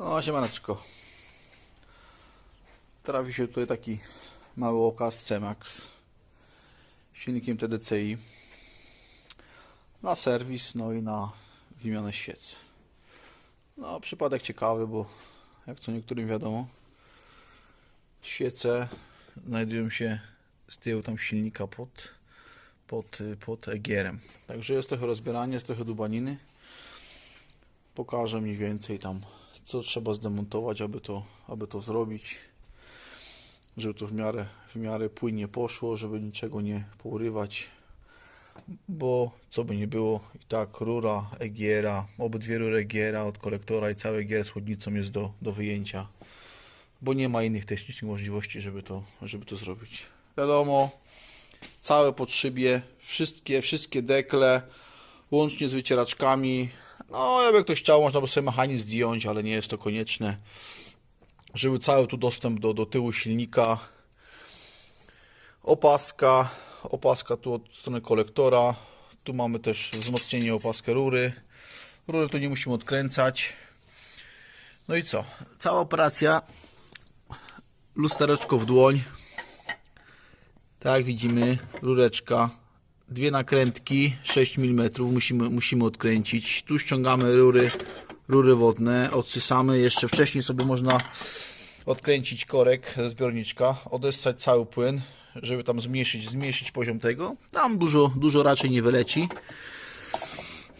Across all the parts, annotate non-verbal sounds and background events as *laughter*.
O, siemaneczko. Trafi się tutaj taki mały okaz C-Max z silnikiem TDCi na serwis, no i na wymianę świec. No, przypadek ciekawy, bo jak co niektórym wiadomo, świece znajdują się z tyłu tam silnika pod, pod, pod egierem. Także jest trochę rozbieranie, jest trochę dubaniny. Pokażę mniej więcej tam, co trzeba zdemontować, aby to, aby to zrobić. Żeby to w miarę, w miarę płynnie poszło, żeby niczego nie pourywać. Bo co by nie było, i tak rura Egiera, obydwie rury Egiera od kolektora i cały Egier z chłodnicą jest do, do wyjęcia. Bo nie ma innych technicznych możliwości, żeby to, żeby to zrobić. Wiadomo, całe podszybie, wszystkie, wszystkie dekle, łącznie z wycieraczkami. No, jakby ktoś chciał, można by sobie mechanizm zdjąć, ale nie jest to konieczne. Żeby cały tu dostęp do, do tyłu silnika. Opaska, opaska tu od strony kolektora. Tu mamy też wzmocnienie opaskę rury. Rury tu nie musimy odkręcać. No i co? Cała operacja lustereczko w dłoń. Tak widzimy, rureczka, dwie nakrętki, 6 mm musimy, musimy odkręcić. Tu ściągamy rury, rury wodne, odsysamy. Jeszcze wcześniej sobie można odkręcić korek ze zbiorniczka, odessać cały płyn, żeby tam zmniejszyć, zmniejszyć poziom tego. Tam dużo, dużo raczej nie wyleci.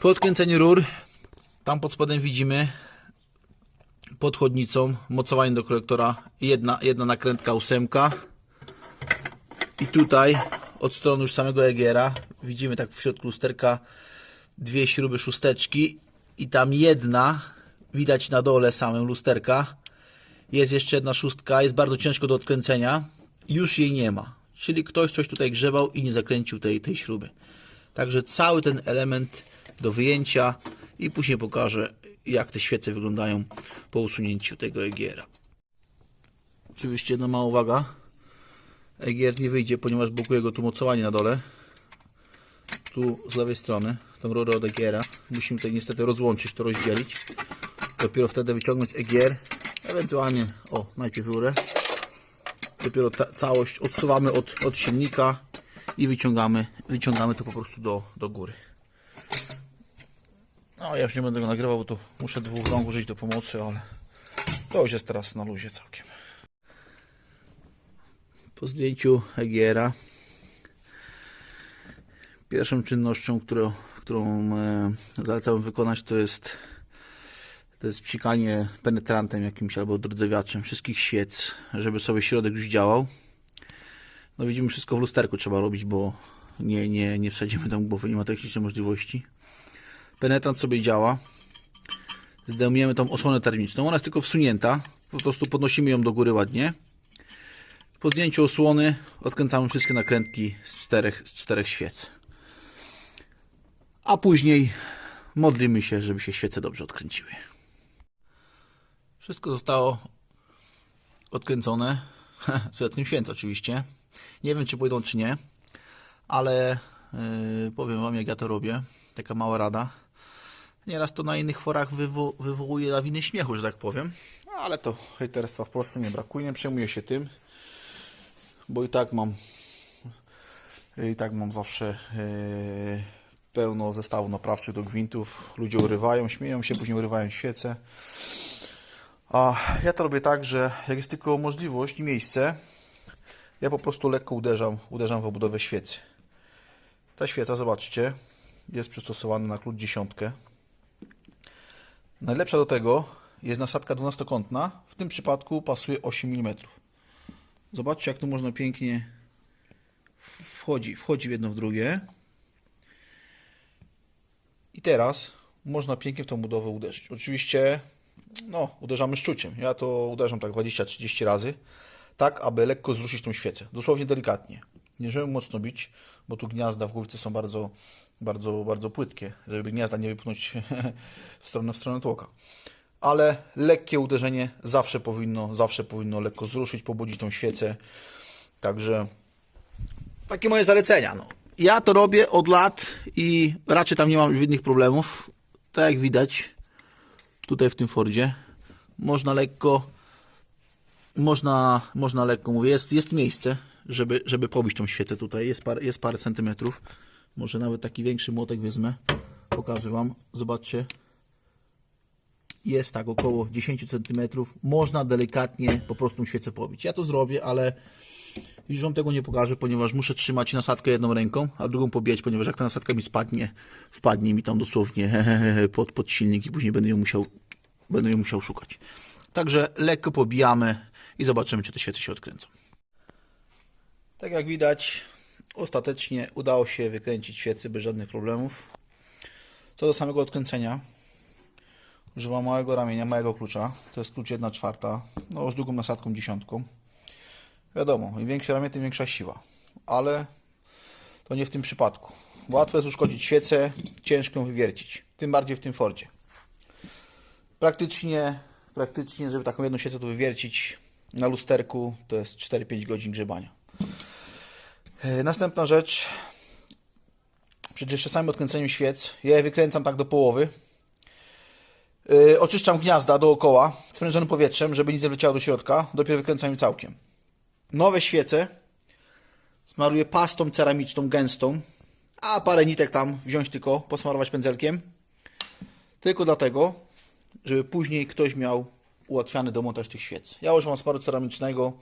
Po odkręceniu rur, tam pod spodem widzimy pod chłodnicą mocowanie do kolektora jedna, jedna nakrętka ósemka i tutaj od strony już samego Egiera. Widzimy tak w środku lusterka dwie śruby szósteczki i tam jedna widać na dole samym lusterka. Jest jeszcze jedna szóstka, jest bardzo ciężko do odkręcenia. Już jej nie ma. Czyli ktoś coś tutaj grzebał i nie zakręcił tej, tej śruby. Także cały ten element do wyjęcia i później pokażę jak te świece wyglądają po usunięciu tego Egiera. Oczywiście jedna mała uwaga Egier nie wyjdzie, ponieważ blokuje go tu mocowanie na dole. Tu z lewej strony, tą rurę od Egiera. Musimy tutaj niestety rozłączyć, to rozdzielić. Dopiero wtedy wyciągnąć Egier. Ewentualnie, o, najpierw rurę. Dopiero całość odsuwamy od, od silnika i wyciągamy, wyciągamy to po prostu do, do góry. No, ja już nie będę go nagrywał, bo tu muszę dwóch rąk użyć do pomocy, ale to już jest teraz na luzie całkiem. Po zdjęciu Egiera pierwszą czynnością, którą, którą e, zalecam wykonać to jest to jest psikanie penetrantem jakimś albo drodzewiaczem wszystkich świec, żeby sobie środek już działał. No widzimy wszystko w lusterku trzeba robić, bo nie, nie, nie wsadzimy tam głowy, nie ma technicznej możliwości. Penetrant sobie działa. Zdejmujemy tą osłonę termiczną, ona jest tylko wsunięta. Po prostu podnosimy ją do góry ładnie. Po zdjęciu osłony odkręcamy wszystkie nakrętki z czterech, z czterech świec. A później modlimy się, żeby się świece dobrze odkręciły. Wszystko zostało odkręcone. *laughs* Z wyjątkiem święc oczywiście. Nie wiem, czy pójdą, czy nie, ale yy, powiem Wam, jak ja to robię. Taka mała rada. Nieraz to na innych forach wywo wywołuje lawiny śmiechu, że tak powiem. Ale to hejterstwa w Polsce nie brakuje. Nie przejmuję się tym bo i tak mam i tak mam zawsze yy, pełno zestawów naprawczych do gwintów. Ludzie urywają, śmieją się, później urywają świece. A ja to robię tak, że jak jest tylko możliwość i miejsce, ja po prostu lekko uderzam, uderzam w obudowę świecy. Ta świeca, zobaczcie, jest przystosowana na klucz dziesiątkę. Najlepsza do tego jest nasadka dwunastokątna. W tym przypadku pasuje 8 mm. Zobaczcie, jak tu można pięknie wchodzi, wchodzi w jedno w drugie. I teraz można pięknie w tą budowę uderzyć. Oczywiście, no, uderzamy szczuciem. Ja to uderzam tak 20-30 razy, tak aby lekko zruszyć tą świecę. Dosłownie delikatnie. Nie żeby mocno bić, bo tu gniazda w główce są bardzo, bardzo, bardzo płytkie, żeby gniazda nie wypchnąć *laughs* w stronę, w stronę tłoka ale lekkie uderzenie zawsze powinno, zawsze powinno lekko zruszyć, pobudzić tą świecę. Także takie moje zalecenia. No. Ja to robię od lat i raczej tam nie mam żadnych problemów. Tak jak widać tutaj w tym Fordzie można lekko, można, można lekko, mówię, jest, jest miejsce, żeby, żeby pobić tą świecę tutaj, jest parę, jest parę centymetrów, może nawet taki większy młotek wezmę, pokażę Wam, zobaczcie, jest tak około 10 cm. Można delikatnie po prostu świecę pobić. Ja to zrobię, ale już Wam tego nie pokażę, ponieważ muszę trzymać nasadkę jedną ręką, a drugą pobijać, ponieważ jak ta nasadka mi spadnie, wpadnie mi tam dosłownie *laughs* pod, pod silnik i później będę ją musiał, będę ją musiał szukać. Także lekko pobijamy i zobaczymy, czy te świece się odkręcą. Tak jak widać, ostatecznie udało się wykręcić świecy bez żadnych problemów. Co do samego odkręcenia, używam małego ramienia, małego klucza. To jest klucz 1 czwarta, no z długą nasadką dziesiątką. Wiadomo, im większe ramię, tym większa siła. Ale to nie w tym przypadku. Łatwo jest uszkodzić świecę, ciężko ją wywiercić. Tym bardziej w tym Fordzie. Praktycznie, praktycznie, żeby taką jedną świecę tu wywiercić na lusterku, to jest 4-5 godzin grzebania. E, Następna rzecz. Przed jeszcze samym odkręceniem świec, ja je wykręcam tak do połowy. Yy, oczyszczam gniazda dookoła sprężonym powietrzem, żeby nic nie wleciało do środka. Dopiero wykręcam je całkiem. Nowe świece smaruję pastą ceramiczną gęstą, a parę nitek tam wziąć tylko, posmarować pędzelkiem. Tylko dlatego, żeby później ktoś miał ułatwiany demontaż tych świec. Ja używam smaru ceramicznego.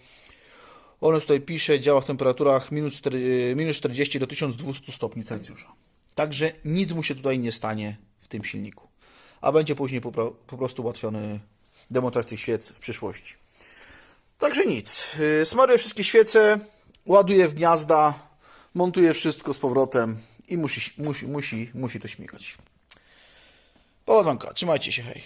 On tutaj pisze, działa w temperaturach minus 4 minus 40 do 1200 stopni Celsjusza. Także nic mu się tutaj nie stanie w tym silniku. A będzie później po, po prostu ułatwiony demontaż tych świec w przyszłości. Także nic. Yy, Smaruję wszystkie świece, ładuję w gniazda, montuję wszystko z powrotem i musi, musi, musi, musi to śmigać. Powodzonka, trzymajcie się, hej.